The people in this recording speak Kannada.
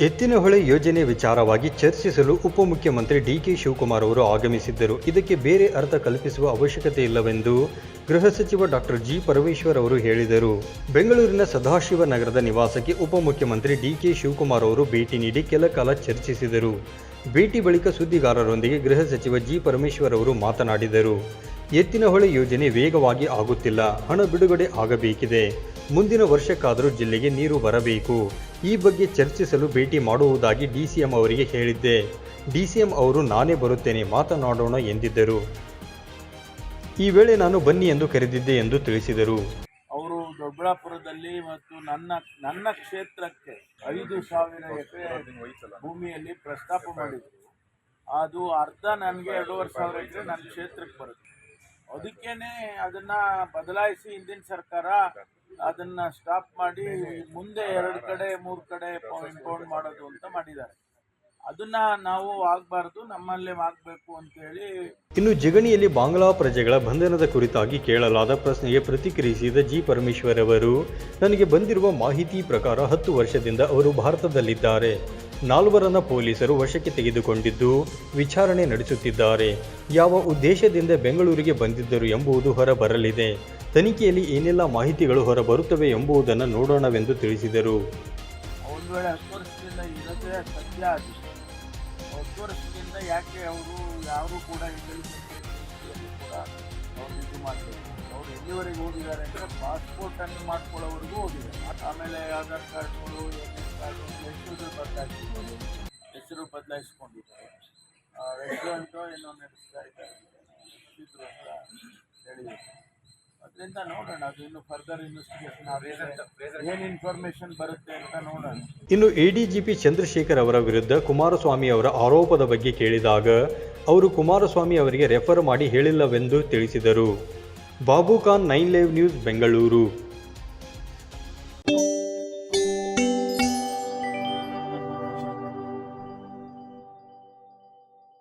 ಎತ್ತಿನಹೊಳೆ ಯೋಜನೆ ವಿಚಾರವಾಗಿ ಚರ್ಚಿಸಲು ಉಪಮುಖ್ಯಮಂತ್ರಿ ಡಿಕೆ ಶಿವಕುಮಾರ್ ಅವರು ಆಗಮಿಸಿದ್ದರು. ಇದಕ್ಕೆ ಬೇರೆ ಅರ್ಥ ಕಲ್ಪಿಸುವ ಅವಶ್ಯಕತೆ ಇಲ್ಲವೆಂದು ಗೃಹ ಸಚಿವ ಡಾಕ್ಟರ್ ಜಿ. ಪರಮೇಶ್ವರ್ ಅವರು ಹೇಳಿದರು. ಬೆಂಗಳೂರಿನ ಸದಾಶಿವ ನಗರದ ನಿವಾಸಕ್ಕೆ ಉಪಮುಖ್ಯಮಂತ್ರಿ ಡಿಕೆ ಶಿವಕುಮಾರ್ ಅವರು ಭೇಟಿ ನೀಡಿ ಕೆಲ ಕಾಲ ಚರ್ಚಿಸಿದರು. ಭೇಟಿ ಬಳಿಕ ಸುದ್ದಿಗಾರರೊಂದಿಗೆ ಗೃಹ ಸಚಿವ ಜಿ. ಪರಮೇಶ್ವರ್ ಅವರು ಮಾತನಾಡಿದರು. ಎತ್ತಿನಹೊಳೆ ಯೋಜನೆ ವೇಗವಾಗಿ ಆಗುತ್ತಿಲ್ಲ. ಹಣ ಬಿಡುಗಡೆ ಆಗಬೇಕಿದೆ. ಮುಂದಿನ ವರ್ಷಕ್ಕಾದರೂ ಜಿಲ್ಲೆಗೆ ನೀರು ಬರಬೇಕು. ಈ ಬಗ್ಗೆ ಚರ್ಚಿಸಲು ಭೇಟಿ ಮಾಡುವುದಾಗಿ ಡಿಸಿಎಂ ಅವರಿಗೆ ಹೇಳಿದ್ದೆ. ಡಿಸಿಎಂ ಅವರು, ನಾನೇ ಬರುತ್ತೇನೆ, ಮಾತನಾಡೋಣ ಎಂದಿದ್ದರು. ಈ ವೇಳೆ ನಾನು ಬನ್ನಿ ಎಂದು ಕರೆದಿದ್ದೆ ಎಂದು ತಿಳಿಸಿದರು. ಅವರು ದೊಡ್ಡಬಳ್ಳಾಪುರದಲ್ಲಿ ಮತ್ತು ನನ್ನ ನನ್ನ ಕ್ಷೇತ್ರಕ್ಕೆ ಐದು ಸಾವಿರ ಎಕರೆ ಭೂಮಿಯಲ್ಲಿ ಪ್ರಸ್ತಾಪ ಮಾಡಿದ್ರು. ಅದು ಅರ್ಧ ನನಗೆ, ಎರಡೂವರೆ ಸಾವಿರ ಎಕರೆ ನನ್ನ ಕ್ಷೇತ್ರಕ್ಕೆ ಬರುತ್ತೆ. ಅದಕ್ಕೇನೆ ಅದನ್ನ ಬದಲಾಯಿಸಿ ಹಿಂದಿನ ಸರ್ಕಾರ ಅದನ್ನ ಸ್ಟಾಪ್ ಮಾಡಿ ಮುಂದೆ ಎರಡು ಕಡೆ ಮೂರು ಕಡೆ ಇಂಪೌಂಡ್ ಮಾಡೋದು ಅಂತ ಮಾಡಿದ್ದಾರೆ. ಅದನ್ನ ನಾವು ಆಗಬಾರ್ದು ನಮ್ಮಲ್ಲೇ ಅಂತ ಹೇಳಿ ಇನ್ನು ಜಗಣಿಯಲ್ಲಿ ಬಾಂಗ್ಲಾ ಪ್ರಜೆಗಳ ಬಂಧನದ ಕುರಿತಾಗಿ ಕೇಳಲಾದ ಪ್ರಶ್ನೆಗೆ ಪ್ರತಿಕ್ರಿಯಿಸಿದ ಜಿ ಪರಮೇಶ್ವರ್ ಅವರು ನನಗೆ ಬಂದಿರುವ ಮಾಹಿತಿ ಪ್ರಕಾರ ಹತ್ತು ವರ್ಷದಿಂದ ಅವರು ಭಾರತದಲ್ಲಿದ್ದಾರೆ. ನಾಲ್ವರನ್ನ ಪೊಲೀಸರು ವಶಕ್ಕೆ ತೆಗೆದುಕೊಂಡಿದ್ದು ವಿಚಾರಣೆ ನಡೆಸುತ್ತಿದ್ದಾರೆ. ಯಾವ ಉದ್ದೇಶದಿಂದ ಬೆಂಗಳೂರಿಗೆ ಬಂದಿದ್ದರು ಎಂಬುದು ಹೊರಬರಲಿದೆ. ತನಿಖೆಯಲ್ಲಿ ಏನೆಲ್ಲ ಮಾಹಿತಿಗಳು ಹೊರಬರುತ್ತವೆ ಎಂಬುದನ್ನು ನೋಡೋಣವೆಂದು ತಿಳಿಸಿದರು. ಒಂದು ವೇಳೆ ಹತ್ತು ವರ್ಷದಿಂದ ಇರೋದೇ ಸತ್ಯ ವರ್ಷದಿಂದ ಯಾಕೆ ಅವರು ಯಾರು ಕೂಡ ಇಂಟೆಲಿಜೆನ್ಸ್ ಕೂಡ ಅವ್ರು ಇದು ಮಾಡ್ತಾರೆ. ಅವ್ರು ಎಲ್ಲಿವರೆಗೆ ಹೋಗಿದ್ದಾರೆ ಅಂದರೆ ಪಾಸ್ಪೋರ್ಟನ್ನು ಮಾಡ್ಕೊಳ್ಳೋವರೆಗೂ ಹೋಗಿದ್ದಾರೆ ಆಮೇಲೆ ಆಧಾರ್ ಕಾರ್ಡ್ಗಳು ಎನ್ ಕಾರ್ಡು ಹೆಸರು ಬದಲಾಯಿಸ್ಕೊಂಡು, ಹೆಸರು ಬದಲಾಯಿಸ್ಕೊಂಡಿದ್ದಾರೆ. ರೆಸ್ಟೋರೆಂಟು ಏನೋ ನಡೆಸ್ತಾ ಇದ್ದಾರೆ. ಅಂತ ಹೇಳಿದ್ರು. ಅದರಿಂದ ನೋಡೋಣ, ಅದು ಇನ್ನು ಫರ್ದರ್ ಇನ್ವೆಸ್ಟಿಗೇಷನ್ ಏನ್ ಇನ್ಫಾರ್ಮೇಶನ್ ಬರುತ್ತೆ ಅಂತ ನೋಡೋಣ. ಇನ್ನು ಎಡಿಜಿಪಿ ಚಂದ್ರಶೇಖರ್ ಅವರ ವಿರುದ್ಧ ಕುಮಾರಸ್ವಾಮಿ ಅವರ ಆರೋಪದ ಬಗ್ಗೆ ಕೇಳಿದಾಗ, ಅವರು ಕುಮಾರಸ್ವಾಮಿ ಅವರಿಗೆ ರೆಫರ್ ಮಾಡಿ ಹೇಳಿಲ್ಲವೆಂದು ತಿಳಿಸಿದರು. Babu Khan nine live news Bengaluru.